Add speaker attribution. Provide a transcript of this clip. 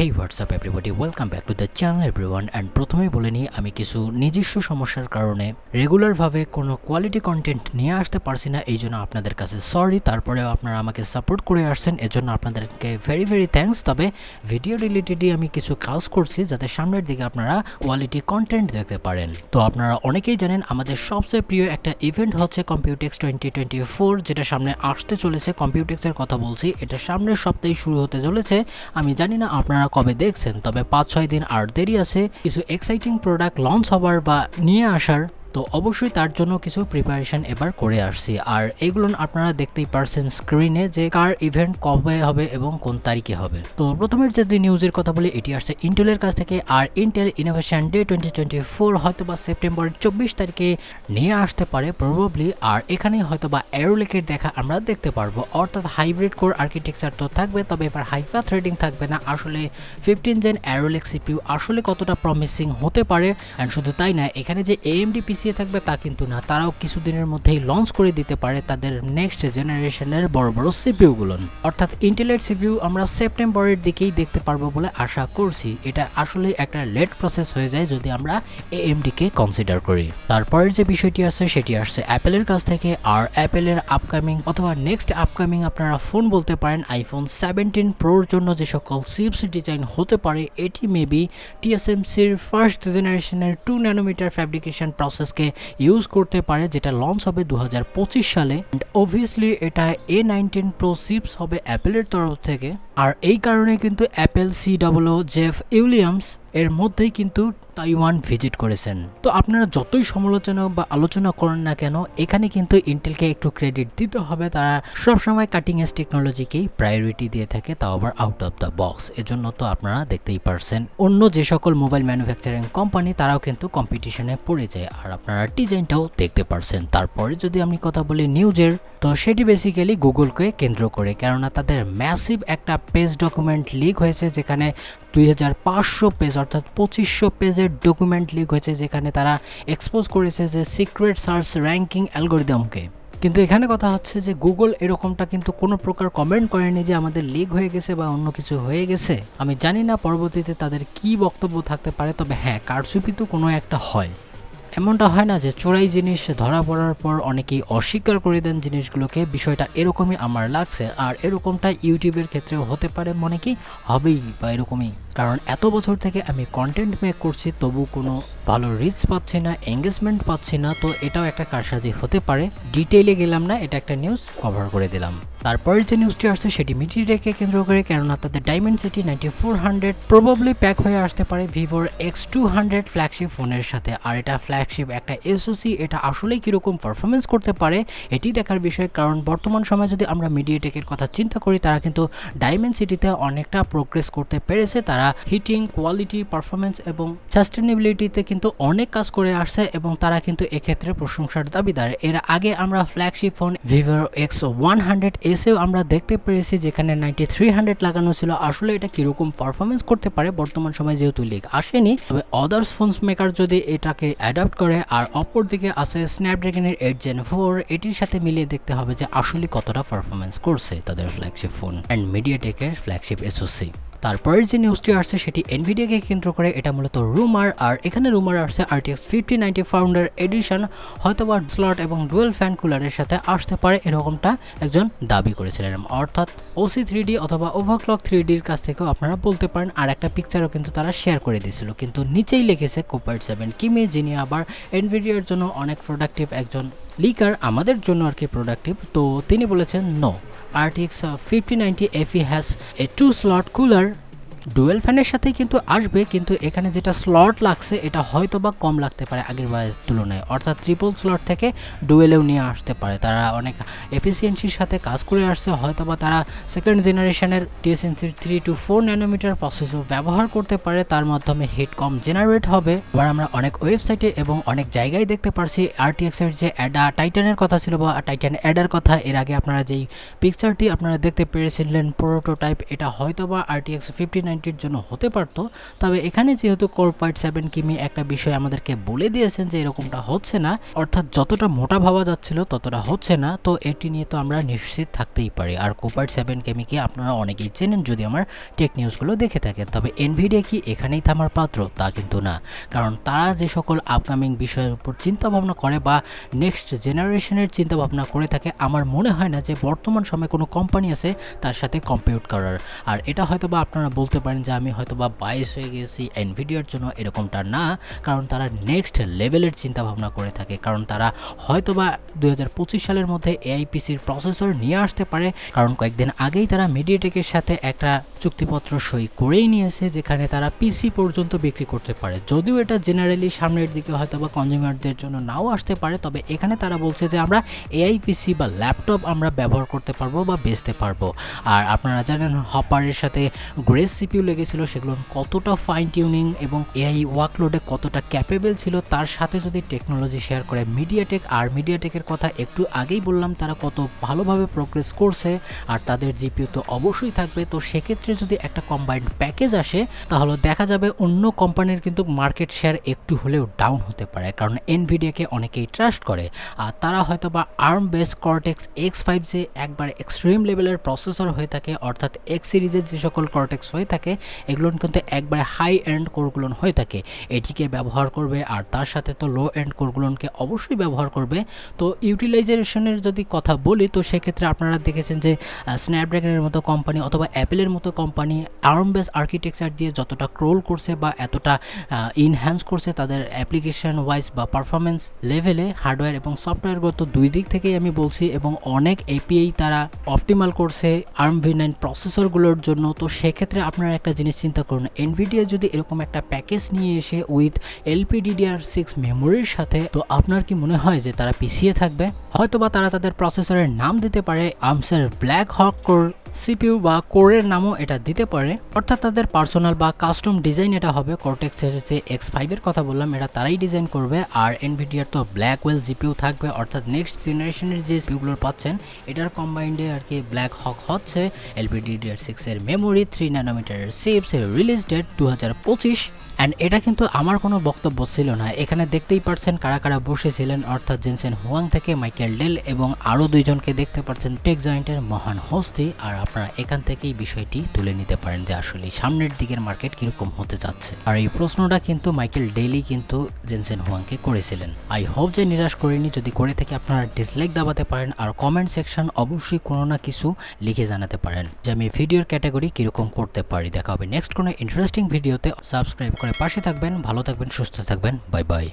Speaker 1: Hey what's up everybody welcome back to the channel everyone and প্রথমেই বলে নিই, আমি কিছু নিজস্ব সমস্যার কারণে রেগুলারভাবে কোনো কোয়ালিটি কন্টেন্ট নিয়ে আসতে পারছি না, এই জন্য আপনাদের কাছে সরি তারপরেও আপনারা আমাকে সাপোর্ট করে আসছেন, এজন্য আপনাদেরকে ভেরি ভেরি থ্যাঙ্কস তবে ভিডিও রিলেটেডই আমি কিছু কাজ করছি যাতে সামনের দিকে আপনারা কোয়ালিটি কন্টেন্ট দেখতে পারেন। তো আপনারা অনেকেই জানেন, আমাদের সবচেয়ে প্রিয় একটা ইভেন্ট হচ্ছে কম্পিউটেক্স টোয়েন্টি টোয়েন্টি ফোর যেটা সামনে আসতে চলেছে। কম্পিউটেক্সের কথা বলছি, এটা সামনের সপ্তাহে শুরু হতে চলেছে। আমি জানি না আপনারা কবে দেখছেন, তবে পাঁচ ছয় দিন আর দেরি আছে। কিছু এক্সাইটিং প্রোডাক্ট লঞ্চ হবার বা নিয়ে আসার তো অবশ্যই তার জন্য কিছু প্রিপারেশন এবার করে আসছি। আর এগুলো আপনারা দেখতেই পারছেন স্ক্রিনে যে কার ইভেন্ট কবে হবে এবং কোন তারিখে হবে। তো প্রথমের যদি নিউজের কথা বলি, এটি আসছে ইন্টেলের কাছ থেকে। আর Intel innovation day twenty twenty four হয়তো বা সেপ্টেম্বরের চব্বিশ তারিখে নিয়ে আসতে পারে প্রবাবলি আর এখানেই হয়তো বা অ্যারোলেকের দেখা আমরা দেখতে পারব। অর্থাৎ হাইব্রিড কোর আর্কিটেকচার তো থাকবে, তবে এবার হাইফা থ্রেডিং থাকবে না। আসলে ফিফটিন জেন অ্যারোলেক সিপিউ আসলে কতটা প্রমিসিং হতে পারে? অ্যান্ড শুধু তাই না এখানে যে এএমডি পিসিএ থাকবে তা কিন্তু না। তারাও কিছুদিনের মধ্যেই লঞ্চ করে দিতে পারে তাদের নেক্সট জেনারেশনের বড় বড় সিপিউগুলো অর্থাৎ ইন্টেলের সিপিউ আমরা সেপ্টেম্বরের দিকেই দেখতে পারব বলে আশা করছি। এটা আসলে একটা লেট প্রসেস হয়ে যায় যদি আমরা এএমডিকে কনসিডার করি। তারপরের যে বিষয়টি আছে সেটি আসছে অ্যাপেলের কাছ থেকে। আর অ্যাপেলের আপকামিং অথবা নেক্সট আপকামিং আপনারা ফোন বলতে পারেন আইফোন সেভেন্টিন প্রোর জন্য যে সকল চিপস ডিজাইন হতে পারে, এটি মেবি টিএসএমসির ফার্স্ট জেনারেশনের টু ন্যানোমিটার ফ্যাব্রিকেশন প্রসেসকে ইউজ করতে পারে, যেটা লঞ্চ হবে দু হাজার পঁচিশ সালে। অ্যান্ড অবভিয়াসলি এটা এ নাইনটিন প্রো চিপস হবে অ্যাপেলের তরফ থেকে। আর এই কারণে কিন্তু Apple C double Jeff Williams এর মধ্যেই কিন্তু তাইওয়ান ভিজিট করেছেন। তো আপনারা যতই সমালোচনা বা আলোচনা করেন না কেন, এখানে কিন্তু ইন্টেলকে একটু ক্রেডিট দিতে হবে। তারা সবসময় কাটিং এজ টেকনোলজিকেই প্রায়োরিটি দিয়ে থাকে, তাও আবার আউট অফ দ্য বক্স এজন্য তো আপনারা দেখতেই পারছেন। অন্য যে সকল মোবাইল ম্যানুফ্যাকচারিং কোম্পানি তারাও কিন্তু কম্পিটিশনে পড়ে যায়। আর আপনারা ডিজাইনটাও দেখতে পারছেন। তারপরে যদি আমি কথা বলি নিউজের তো সেটি বেসিক্যালি গুগলকে কেন্দ্র করে। কেননা তাদের ম্যাসিভ একটা পেজ ডকুমেন্ট লিক হয়েছে, যেখানে দুই হাজার পাঁচশো পেজ, অর্থাৎ পঁচিশশো পেজের ডকুমেন্ট লিক হয়েছে, যেখানে তারা এক্সপোজ করেছে যে সিক্রেট সার্চ র্যাঙ্কিং অ্যালগোরিদমকে। কিন্তু এখানে কথা হচ্ছে যে গুগল এরকমটা কিন্তু কোনো প্রকার কমেন্ট করেনি যে আমাদের লিক হয়ে গেছে বা অন্য কিছু হয়ে গেছে। আমি জানি না পরবর্তীতে তাদের কি বক্তব্য থাকতে পারে, তবে হ্যাঁ কারচুপি তো কোনো একটা হয়। এমনটা হয় না যে চোরাই জিনিস ধরা পড়ার পর অনেকেই অস্বীকার করে দেন জিনিসগুলোকে। বিষয়টা এরকমই আমার লাগছে। আর এরকমটা ইউটিউবের ক্ষেত্রেও হতে পারে, মনে কি? হবেই বা এরকমই। কারণ এত বছর থেকে আমি কন্টেন্ট মেক করছি, তবু কোনো ভালো রিচ পাচ্ছি না এঙ্গেজমেন্ট পাচ্ছি না। তো এটাও একটা কারসাজি হতে পারে। ডিটেইলে গেলাম না, এটা একটা নিউজ কভার করে দিলাম। তারপরের যে নিউজটি আসছে সেটি মিডিয়াকে কেন্দ্র করে, কেননা তাদের Dimensity ninety four hundred probably pack হয়ে আসতে পারে ভিভোর এক্স টু হান্ড্রেড ফ্ল্যাগশিপ ফোনের সাথে। আর এটা ফ্ল্যাগশিপ একটা এসওসি এটা আসলেই কীরকম পারফরমেন্স করতে পারে, এটি দেখার বিষয়। কারণ বর্তমান সময়ে যদি আমরা মিডিয়াটেকের কথা চিন্তা করি, তারা কিন্তু ডায়মন্ড সিটিতে অনেকটা প্রোগ্রেস করতে পেরেছে। তারা হিটিং কোয়ালিটি পারফরমেন্স এবং সাস্টেনেবিলিটিতে কিন্তু অনেক কাজ করে আসছে এবং তারা কিন্তু এক্ষেত্রে প্রশংসার দাবিদার। এর আগে আমরা flagship phone Vivo X one hundred এসেও আমরা দেখতে পেরেছি যেখানে নাইনটি থ্রি হান্ড্রেড লাগানো ছিল। আসলে এটা কীরকম পারফরমেন্স করতে পারে? বর্তমান সময়ে যেহেতু লিগ আসেনি, তবে আদার্স ফোনস মেকার যদি এটাকে অ্যাডাপ্ট করে, আর অপর দিকে আছে স্ন্যাপড্রাগনের এইট জেন ফোর এটির সাথে মিলিয়ে দেখতে হবে যে আসলে কতটা পারফরমেন্স করছে তাদের ফ্ল্যাগশিপ ফোন অ্যান্ড মিডিয়াটেকের ফ্ল্যাগশিপ এসওসি তারপরের যে নিউজটি আসছে সেটি এনভিডিয়াকে কেন্দ্র করে, এটা মূলত রুমার আর এখানে রুমার আসছে RTX fifty ninety founder edition হয়তো বা স্লট এবং ডুয়েল ফ্যান কুলারের সাথে আসতে পারে, এরকমটা একজন দাবি করেছিলেন। অর্থাৎ ওসি থ্রি ডি অথবা ওভারক্লক থ্রি ডির কাছ থেকেও আপনারা বলতে পারেন, আর একটা পিকচারও কিন্তু তারা শেয়ার করে দিয়েছিল। কিন্তু নিচেই লিখেছে কোপাইট সেভেন কিমে যিনি আবার এনভিডিয়ার জন্য অনেক প্রোডাক্টিভ একজন লিকার আমাদের জন্য আর কি প্রোডাক্টিভ তো তিনি বলেছেন no RTX fifty ninety FE has a two slot cooler dual ফ্যানের সাথেই কিন্তু আসবে, কিন্তু এখানে যেটা স্লট লাগছে, এটা হয়তো বা কম লাগতে পারে আগের বারের তুলনায়। অর্থাৎ ট্রিপল স্লট থেকে ডুয়েলেও নিয়ে আসতে পারে। তারা অনেক এফিসিয়েন্সির সাথে কাজ করে আসছে হয়তো বা তারা সেকেন্ড জেনারেশনের টিএসএনসির three two four nanometer processor ব্যবহার করতে পারে, তার মাধ্যমে হিট কম জেনারেট হবে। এবার আমরা অনেক ওয়েবসাইটে এবং অনেক জায়গায় দেখতে পারছি আরটিএক্স এর যে অ্যাডা টাইটানের কথা ছিল বা টাইটান অ্যাডার কথা, এর আগে আপনারা যেই পিকচারটি আপনারা দেখতে পেরেছিলেন প্রোটোটাইপ এটা হয়তো বা আরটিএক্স ফিফটি নাইনটির জন্য হতে পারতো। তবে এখানে যেহেতু কোর পয়েন্ট সেভেন কিমি একটা বিষয় আমাদেরকে বলে দিয়েছেন যে এরকমটা হচ্ছে না, অর্থাৎ যতটা মোটা ভাবা যাচ্ছিল ততটা হচ্ছে না, তো এটি নিয়ে তো আমরা নিশ্চিত থাকতেই পারি। আর কোপার সেভেন কেমিকে আপনারা অনেকেই চেনেন যদি আমার টেক নিউজগুলো দেখে থাকেন। তবে এনভিডিয়া কি এখানেই থামার পাত্র? তা কিন্তু না। কারণ তারা যে সকল আপকামিং বিষয়ের উপর চিন্তা ভাবনা করে বা নেক্সট জেনারেশনের চিন্তা ভাবনা করে থাকে, আমার মনে হয় না যে বর্তমান সময়ে কোনো কোম্পানি আছে তার সাথে কম্পিউট করার। আর এটা হয়তো বা আপনারা বলতে পারেন যে আমি হয়তো বা বাইশ হয়ে গেছি এনভিডিয়ার জন্য এরকমটা না, কারণ তারা নেক্সট লেভেলের চিন্তা ভাবনা করে থাকে। কারণ তারা হয়তো বা দু হাজার পঁচিশ সালের মধ্যে এআইপিসির প্রসেসর নিয়ে আসতে পারে, কারণ কয়েকদিন আগেই তারা মিডিয়াটেকের সাথে একটা চুক্তিপত্র সই করেই নিয়েছে, যেখানে তারা পিসি পর্যন্ত বিক্রি করতে পারে। যদিও এটা জেনারেলি সামনের দিকে হয়তো বা কনজিউমারদের জন্য নাও আসতে পারে, তবে এখানে তারা বলছে যে আমরা এআই পিসি বা ল্যাপটপ আমরা ব্যবহার করতে পারব বা বেচতে পারব। আর আপনারা জানেন হপারের সাথে গ্রেস সিপিউ লেগেছিল সেগুলো কতটা ফাইন টিউনিং এবং এআই ওয়ার্কলোডে কতটা ক্যাপেবল ছিল, তার সাথে যদি টেকনোলজি শেয়ার করে মিডিয়াটেক আর মিডিয়াটেকের কথা একটু আগেই বললাম, তারা কত ভালোভাবে প্রোগ্রেস করছে আর তাদের জিপিউ তো অবশ্যই থাকবে। তো সেক্ষেত্রে যদি একটা কম্বাইন্ড প্যাকেজ আসে, তাহলে দেখা যাবে অন্য কোম্পানির কিন্তু মার্কেট শেয়ার একটু হলেও ডাউন হতে পারে, কারণ এনভিডিয়াকে অনেকেই ট্রাস্ট করে। আর তারা হয়তো বা ARM base Cortex X five যে একবার এক্সট্রিম লেভেলের প্রসেসর হয়ে থাকে, অর্থাৎ এক্স সিরিজের যে সকল কর্টেক্স হয়ে থাকে এগুলো কিন্তু একবারে হাই এন্ড কোরগুলোন হয়ে থাকে। এটিকে ব্যবহার করবে আর তার সাথে তো লো এন্ড কোরগুলোনকে অবশ্যই ব্যবহার করবে। তো ইউটিলাইজেশনের যদি কথা বলি, তো সেক্ষেত্রে আপনারা দেখেছেন যে স্ন্যাপড্রাগনের মতো কোম্পানি অথবা অ্যাপেলের মতো কোম্পানি আর্ম বেস আর্কিটেকচার দিয়ে যতটা ক্রোল করছে বা এতটা ইনহ্যান্স করছে তাদের অ্যাপ্লিকেশন ওয়াইজ বা পারফরমেন্স লেভেলে হার্ডওয়্যার এবং সফটওয়্যারগত দুই দিক থেকেই আমি বলছি এবং অনেক এপিআই তারা অপটিমাল করছে আর্ম ভি নাইন প্রসেসরগুলোর জন্য। তো সেক্ষেত্রে আপনারা একটা জিনিস চিন্তা করুন এনভিডিয়া যদি এরকম একটা প্যাকেজ নিয়ে এসে উইথ এলপিডিডিআর সিক্স মেমোরির সাথে, তো আপনার কি মনে হয় যে তারা পিছিয়ে থাকবে? হয়তোবা তারা তাদের প্রসেসরের নাম দিতে পারে আমসার ব্ল্যাক হক কোর সিপিইউ বা কোরের নামও এটা দিতে পারে। অর্থাৎ তাদের পার্সোনাল বা কাস্টম ডিজাইন এটা হবে। কর্টেক্সের যে এক্স ফাইভের কথা বললাম এটা তারাই ডিজাইন করবে। আর এনভিডিয়ার তো ব্ল্যাক ওয়েল জিপিউ থাকবে। অর্থাৎ নেক্সট জেনারেশনের যে সিপিউগুলো পাচ্ছেন, এটার কম্বাইন্ডে আর কি ব্ল্যাক হক হচ্ছে। এলপিডি ডিআর সিক্সের মেমোরি থ্রি ন্যানোমিটারের সিপস রিলিজ ডেট দু হাজার পঁচিশ। অ্যান্ড এটা কিন্তু আমার কোনো বক্তব্য ছিল না। এখানে দেখতেই পারছেন কারা কারা বসেছিলেন, অর্থাৎ জেনসেন হুয়াং থেকে মাইকেল ডেল এবং আরও দুইজনকে দেখতে পাচ্ছেন টেক জয়েন্টের মহান হস্তি আর আপনারা এখান থেকেই বিষয়টি তুলে নিতে পারেন যে আসলে সামনের দিকের মার্কেট কীরকম হতে যাচ্ছে। আর এই প্রশ্নটা কিন্তু মাইকেল ডেলি কিন্তু জেনসেন হুয়াংকে করেছিলেন। আই হোপ যে নিরাশ করিনি, যদি করে থেকে আপনারা ডিসলাইক দাবাতে পারেন, আর কমেন্ট সেকশন অবশ্যই কোনো না কিছু লিখে জানাতে পারেন যে আমি ভিডিওর ক্যাটাগরি কীরকম করতে পারি। দেখা হবে নেক্সট কোনো ইন্টারেস্টিং ভিডিওতে সাবস্ক্রাইব করে পাশে থাকবেন ভালো থাকবেন সুস্থ থাকবেন বাই বাই।